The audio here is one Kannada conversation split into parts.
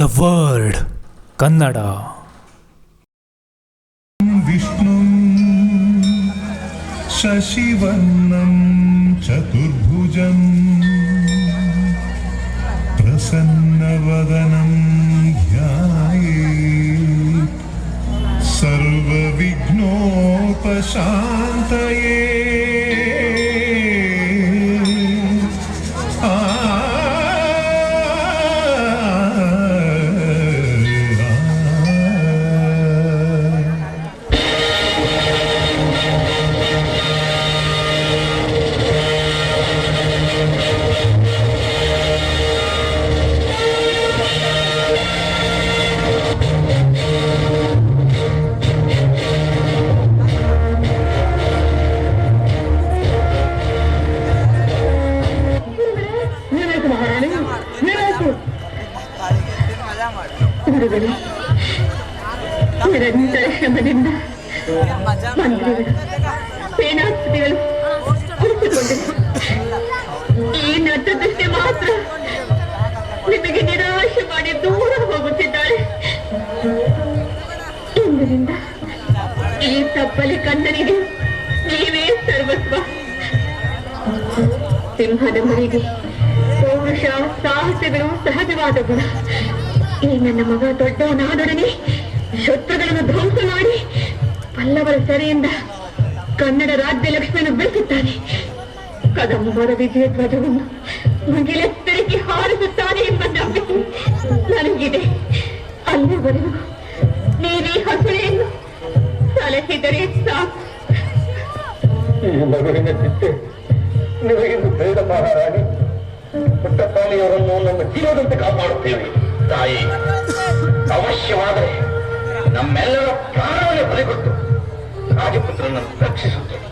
ದ ವರ್ಲ್ಡ್ ಕನ್ನಡ ವಿಷ್ಣು ಶಶಿವರ್ಣಂ ಚತುರ್ಭುಜಂ ಪ್ರಸನ್ನವದನಂ ಧ್ಯಾಯೇ ಸರ್ವವಿಘ್ನೋಪಶಾಂತಯೇ ಗುರುಗಳು ನಿರಂತರ ಶ್ರಮದಿಂದ ಮಂತ್ರಿಗಳು ಸೇನಾಪತಿಗಳು ಈ ನಟದಷ್ಟೇ ಮಾತ್ರ ನಿಮಗೆ ನಿರಾಶೆ ಮಾಡಿ ದೂರ ಹೋಗುತ್ತಿದ್ದಾಳೆ ಇಂದಿನಿಂದ ಈ ತಪ್ಪಲಿ ಕಣ್ಣನಿಗೆ ನೀವೇ ಸರ್ವಸ್ವ. ಸಿಂಹದ ಮರಿಗೆ ಪೌರುಷ, ಸಾಹಸಗಳು, ಸಹಜವಾದ ಗುಣ. ಈ ನನ್ನ ಮಗ ದೊಡ್ಡವನಾದೊಡನೆ ಶತ್ರುಗಳನ್ನು ಧ್ವಂಸ ಮಾಡಿ ಪಲ್ಲವರ ಸೆರೆಯಿಂದ ಕನ್ನಡ ರಾಜ್ಯ ಲಕ್ಷ್ಮಿಯನ್ನು ಬೆಳೆಸುತ್ತಾನೆ ಕದಂಬರ ವಿಜಯ ಧ್ವಜವನ್ನು ಮುಗಿಲೆತ್ತರಿಕೆ ಹಾರಿಸುತ್ತಾನೆ ಎಂಬ ನಂಬಿಕೆ ನನಗಿದೆ. ಅಲ್ಲಿವರೆಗೂ ನೀವೇ ಹಸುಳೆಯನ್ನು ಸಲಹಿದರೆ ಸಾಕು. ಈ ಮಗುವಿನ ಚಿತ್ತೆ ನಿಮಗಿಂದು ಬೇಡ ಮಹಾರಾಣಿ. ಪುಟ್ಟಸ್ವಾಮಿಯವರನ್ನು ನಮ್ಮ ಜೀವದಂತೆ ಕಾಪಾಡುತ್ತೇವೆ ತಾಯಿ. ಅವಶ್ಯವಾದರೆ ನಮ್ಮೆಲ್ಲರ ಪ್ರಾಣವನ್ನು ಬಲಿಕೊಟ್ಟು ರಾಜಪುತ್ರನನ್ನು ರಕ್ಷಿಸುತ್ತೇವೆ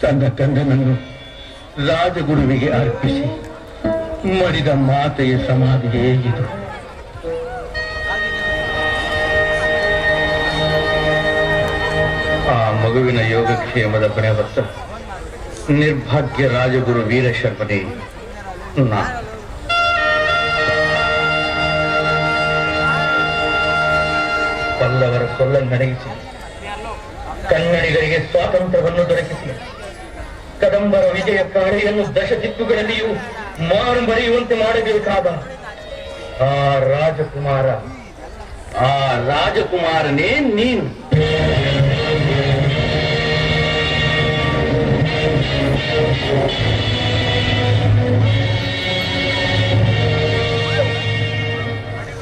ತನ್ನ ಕಂದನನ್ನು ರಾಜಗುರುವಿಗೆ ಅರ್ಪಿಸಿ ಮಡಿದ ಮಾತೆಯ ಸಮಾಧಿ ಇದು ಆ ಮಗುವಿನ ಯೋಗಕ್ಷೇಮದ ಕೊನೆ ಹೊತ್ತ ನಿರ್ಭಾಗ್ಯ ರಾಜಗುರು ವೀರಶರ್ಮನೇ, ನಾ. ಪಲ್ಲವರ ಸೊಲ್ಲನ್ನಡಗಿಸಿ ಕನ್ನಡಿಗರಿಗೆ ಸ್ವಾತಂತ್ರ್ಯವನ್ನು ದೊರಕಿಸಿ. ಕದಂಬರ ವಿಜಯ ಪ್ರಾಣಿಯನ್ನು ದಶದಿಕ್ಕುಗಳಲ್ಲಿಯೂ ಮಾರು ಬರೆಯುವಂತೆ ಮಾಡಬೇಕಾದ ಆ ರಾಜಕುಮಾರ, ಆ ರಾಜಕುಮಾರನೇ ನೀನು.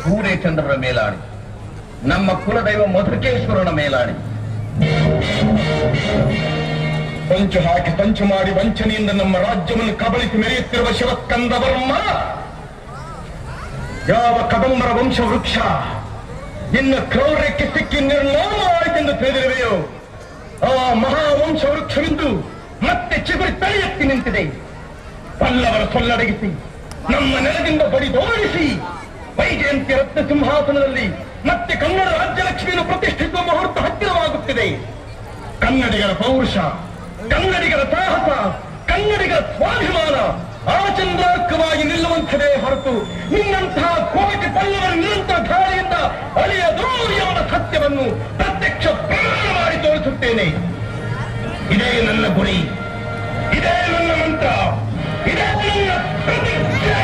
ಸೂರ್ಯಚಂದ್ರರ ಮೇಲಾಡಿ, ನಮ್ಮ ಕುಲದೈವ ಮಧುಕೇಶ್ವರನ ಮೇಲಾಣಿ ಪಂಚು ಹಾಕಿ ಪಂಚು ಮಾಡಿ ವಂಚನೆಯಿಂದ ನಮ್ಮ ರಾಜ್ಯವನ್ನು ಕಬಳಿಸಿ ಮೆರೆಯುತ್ತಿರುವ ಶಿವಸ್ಕಂದ ವರ್ಮ. ಯಾವ ಕದಂಬರ ವಂಶ ವೃಕ್ಷ ನಿನ್ನ ಕ್ರೌರ್ಯಕ್ಕೆ ಸಿಕ್ಕಿ ನಿರ್ನಾಮ ಆಯಿತೆಂದು ತಿಳಿದಿರುವೆಯೋ, ಆ ಮಹಾವಂಶ ವೃಕ್ಷವೆಂದು ಮತ್ತೆ ಚಿಗುರಿ ತಲೆ ಎತ್ತಿ ನಿಂತಿದೆ. ಪಲ್ಲವರ ಸೊಲ್ಲಡಗಿಸಿ, ನಮ್ಮ ನೆಲದಿಂದ ಬಡಿದೋಡಿಸಿ ವೈಜಯಂತಿ ರತ್ನ ಸಿಂಹಾಸನದಲ್ಲಿ ಮತ್ತೆ ಕನ್ನಡ ರಾಜ್ಯಲಕ್ಷ್ಮಿಯನ್ನು ಪ್ರತಿಷ್ಠಿಸುವ ಮುಹೂರ್ತ ಹತ್ತಿರವಾಗುತ್ತಿದೆ. ಕನ್ನಡಿಗರ ಪೌರುಷ ಕನ್ನಡಿಗರ ಸಾಹಸ ಕನ್ನಡಿಗರ ಸ್ವಾಭಿಮಾನ ಆಚಂದ್ರಾರ್ಕವಾಗಿ ನಿಲ್ಲುವಂಥದೇ ಹೊರತು ನಿನ್ನಂತಹ ಕೋಟಿ ಪಲ್ಲವರು ನಿರಂತರ ಧಾರೆಯಿಂದ ಅಳಿಯದು ಎಂಬ ಸತ್ಯವನ್ನು ಪ್ರತ್ಯಕ್ಷ ಪ್ರಮಾಣ ಮಾಡಿ ತೋರಿಸುತ್ತೇನೆ. ಇದೇ ನನ್ನ ಗುರಿ, ಇದೇ ನನ್ನ ಮಂತ್ರ, ಇದೇ ನನ್ನ ಪ್ರತಿಜ್ಞೆ.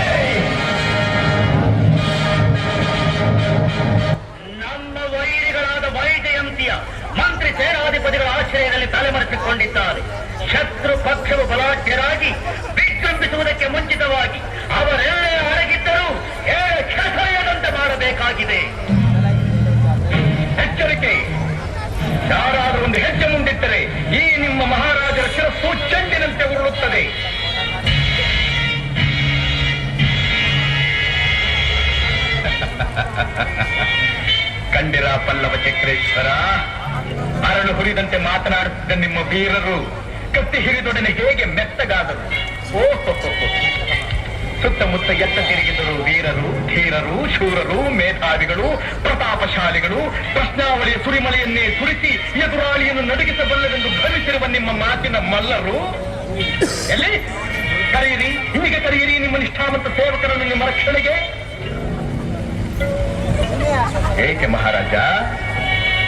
ನಮ್ಮ ವೈರಿಗಳಾದ ವೈಜಯಂತಿಯ ತಲೆಮರೆಸಿಕೊಂಡಿದ್ದಾರೆ ಶತ್ರು ಪಕ್ಷವು ಬಲಾಢ್ಯರಾಗಿ ವಿಜೃಂಭಿಸುವುದಕ್ಕೆ ಮುಂಚಿತವಾಗಿ ಅವರೆಲ್ಲೇ ಅಡಗಿದ್ದರೂ ಏಳ ಕ್ಷಸರೆಯದಂತೆ ಮಾಡಬೇಕಾಗಿದೆ. ಎಚ್ಚರಿಕೆ. ಯಾರಾದರೂ ಒಂದು ಹೆಜ್ಜೆ ಮುಂದಿಟ್ಟರೆ ಈ ನಿಮ್ಮ ಮಹಾರಾಜರ ಶಿರಸ್ಸು ಚೆಂಡಿನಂತೆ ಉರುಳುತ್ತದೆ. ಕಂಡಿರ ಪಲ್ಲವ ಚಕ್ರೇಶ್ವರ. ಹುರಿದಂತೆ ಮಾತನಾಡುತ್ತಿದ್ದ ನಿಮ್ಮ ವೀರರು, ಕತ್ತಿ ಹಿರಿದೊಡನೆ ಹೇಗೆ ಮೆತ್ತಗಾದರು? ಓಹೋ ಸುತ್ತಮುತ್ತ ಎತ್ತ ತಿರುಗಿದರು ವೀರರು, ಧೀರರು, ಶೂರರು, ಮೇಧಾವಿಗಳು, ಪ್ರತಾಪಶಾಲಿಗಳು. ಪ್ರಶ್ನಾವಳಿ ಸುರಿಮಲೆಯನ್ನೇ ಸುರಿಸಿ ಎದುರಾಳಿಯನ್ನು ನಡುಗಿಸಬಲ್ಲವೆಂದು ಭವಿಸಿರುವ ನಿಮ್ಮ ಮಾತಿನ ಮಲ್ಲರು. ಎಲ್ಲಿ? ಕರೆಯಿರಿ, ಹೀಗೆ ಕರೆಯಿರಿ ನಿಮ್ಮ ನಿಷ್ಠಾವಂತ ಸೇವಕರನ್ನು ನಿಮ್ಮ ರಕ್ಷಣೆಗೆ. ಏಕೆ ಮಹಾರಾಜ?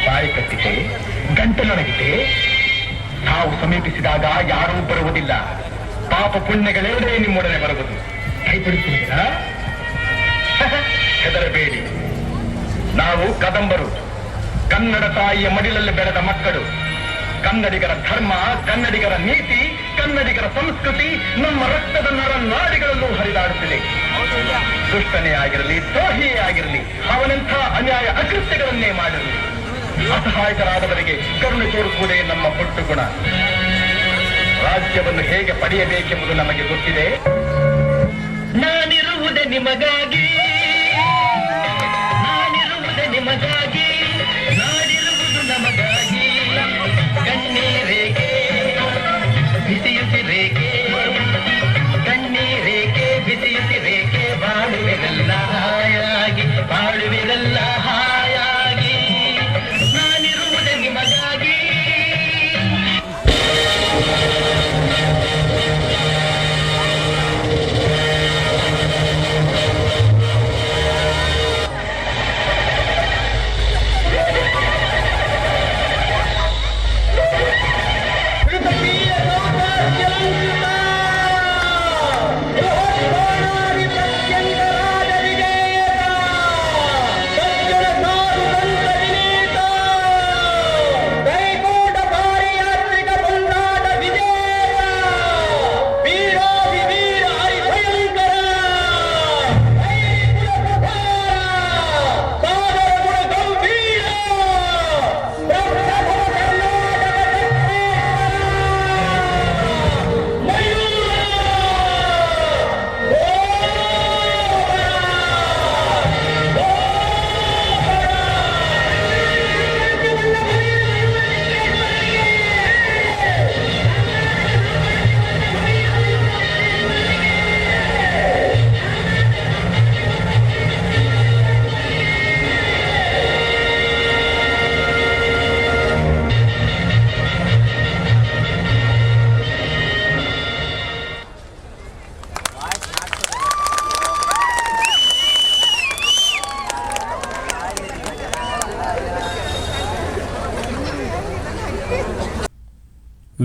ಬಾಯಿ ಕಟ್ಟಿತೆ ಗಂಟಲೊಣಗಿದೆ ನಾವು ಸಮೀಪಿಸಿದಾಗ ಯಾರೂ ಬರುವುದಿಲ್ಲ. ಪಾಪ ಪುಣ್ಯಗಳೆರಡೇ ನಿಮ್ಮೊಡನೆ ಬರುವುದು. ಕೈಪಿಡಿಸುವುದಿಲ್ಲ ಹೆದರಬೇಡಿ. ನಾವು ಕದಂಬರು, ಕನ್ನಡ ತಾಯಿಯ ಮಡಿಲಲ್ಲಿ ಬೆಳೆದ ಮಕ್ಕಳು. ಕನ್ನಡಿಗರ ಧರ್ಮ, ಕನ್ನಡಿಗರ ನೀತಿ, ಕನ್ನಡಿಗರ ಸಂಸ್ಕೃತಿ, ನಮ್ಮ ರಕ್ತದ ನರ ನಾಡಿಗಳಲ್ಲೂ ಹರಿದಾಡುತ್ತಿದೆ. ದುಷ್ಟನೇ ಆಗಿರಲಿ, ದ್ರೋಹಿಯೇ ಆಗಿರಲಿ, ಅವನಂಥ ಅನ್ಯಾಯ ಅಕೃತ್ಯಗಳನ್ನೇ ಮಾಡಿರಲಿ. ಅಸಹಾಯಕರಾದವರಿಗೆ ಕರುಣೆ ತೋರಿಸುವುದೇ ನಮ್ಮ ಪುಟ್ಟು ಗುಣ. ರಾಜ್ಯವನ್ನು ಹೇಗೆ ಪಡೆಯಬೇಕೆಂಬುದು ನಮಗೆ ಗೊತ್ತಿದೆ. ನಾನಿರುವುದೇ ನಿಮಗಾಗಿ.